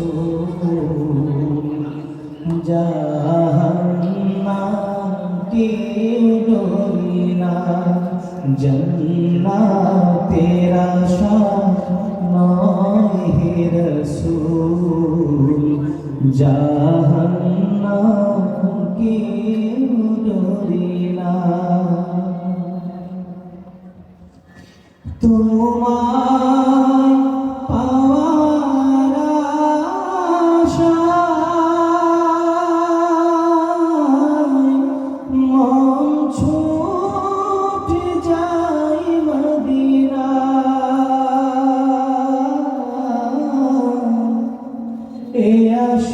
রসূল জাহান্নাম কেউ ডরি না জন্নাতের আশা নয় রসূল। জাহান্নাম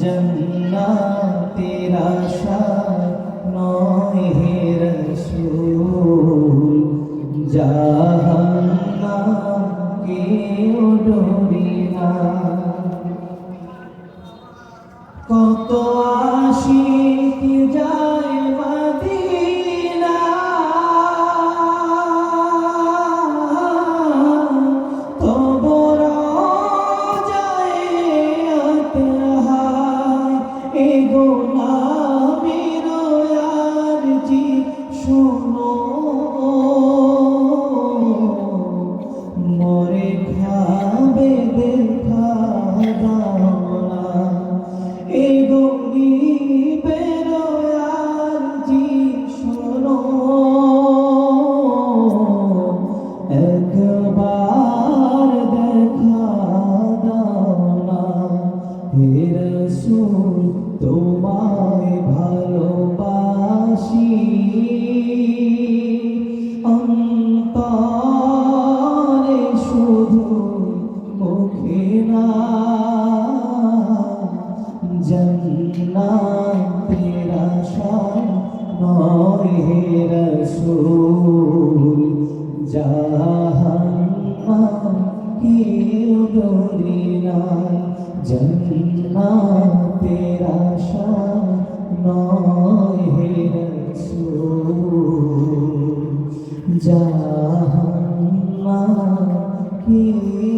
জন্নাতের আশা নয় হে রসূল। জাহান্নাম কেউ ডরি আতহায় জন্নাতের আশা নয় হে রসূল, জাহান্নাম কেউ ডরি না। জন্নাতের আশা নয় হে রসূল জাহান্নাম কেউ